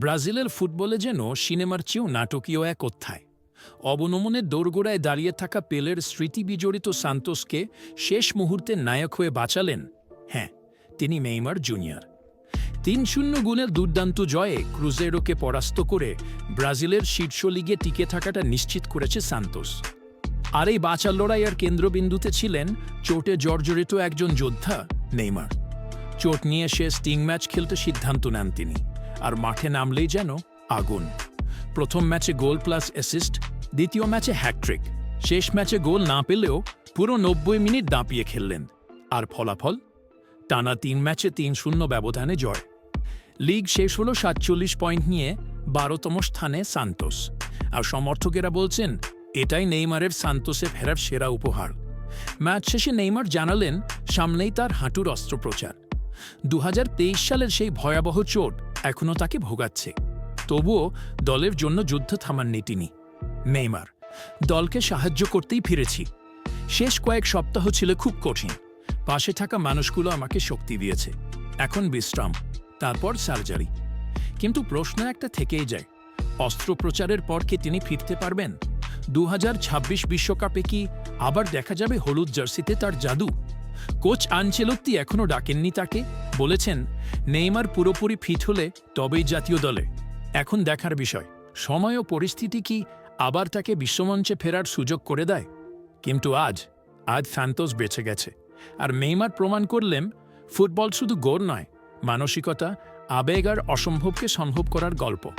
ব্রাজিলের ফুটবলে যেন সিনেমার চেয়েও নাটকীয় এক অধ্যায়। অবনমনের দোরগোড়ায় দাঁড়িয়ে থাকা পেলের স্মৃতি বিজড়িত সান্তোসকে শেষ মুহূর্তে নায়ক হয়ে বাঁচালেন হ্যাঁ তিনি মেইমার জুনিয়র। তিন শূন্য গুণের দুর্দান্ত জয়ে ক্রুজেরোকে পরাস্ত করে ব্রাজিলের শীর্ষ লিগে টিকে থাকাটা নিশ্চিত করেছে সান্তোস। আর এই বাঁচার লড়াইয়ের কেন্দ্রবিন্দুতে ছিলেন চোটে জর্জরিত একজন যোদ্ধা নেইমার। চোট নিয়ে শেষ স্টিং ম্যাচ খেলতে সিদ্ধান্ত নেন তিনি। আর মাঠে নামলেই যেন আগুন। প্রথম ম্যাচে গোল প্লাস অ্যাসিস্ট, দ্বিতীয় ম্যাচে হ্যাট্রিক শেষ ম্যাচে গোল না পেলেও পুরো নব্বই মিনিট দাঁপিয়ে খেললেন। আর ফলাফল? টানা তিন ম্যাচে তিন শূন্য ব্যবধানে জয়। লিগ শেষ হলো সাতচল্লিশ পয়েন্ট নিয়ে বারোতম স্থানে সান্তোস। আর সমর্থকেরা বলছেন, এটাই নেইমারের সান্তোসে ফেরার সেরা উপহার। ম্যাচ শেষে নেইমার জানালেন, সামনেই তার হাঁটুর অস্ত্রোপচার। দু হাজার তেইশ সালের সেই ভয়াবহ চোট এখনও তাকে ভোগাচ্ছে। তবুও দলের জন্য যুদ্ধ থামাননি তিনি নেইমার, দলকে সাহায্য করতেই ফিরেছি। শেষ কয়েক সপ্তাহ ছিল খুব কঠিন। পাশে থাকা মানুষগুলো আমাকে শক্তি দিয়েছে। এখন বিশ্রাম, তারপর সার্জারি। কিন্তু প্রশ্ন একটা থেকেই যায়, অস্ত্রোপচারের পর কি তিনি ফিরতে পারবেন? দু বিশ্বকাপে কি আবার দেখা যাবে হলুদ জার্সিতে তার জাদু? কোচ আনচেলত্তি এখনও ডাকেননি তাকে। বলেছেন, নেইমার পুরোপুরি ফিট হলে তবেই জাতীয় দলে। এখন দেখার বিষয়, সময় ও পরিস্থিতি কি আবার তাকে বিশ্বমঞ্চে ফেরার সুযোগ করে দেয়? কিন্তু আজ আজ সান্তোস বেঁচে গেছে। আর মেইমার প্রমাণ করলেন, ফুটবল শুধু গোর নয়, মানসিকতা, আবেগ আর অসম্ভবকে সম্ভব করার গল্প।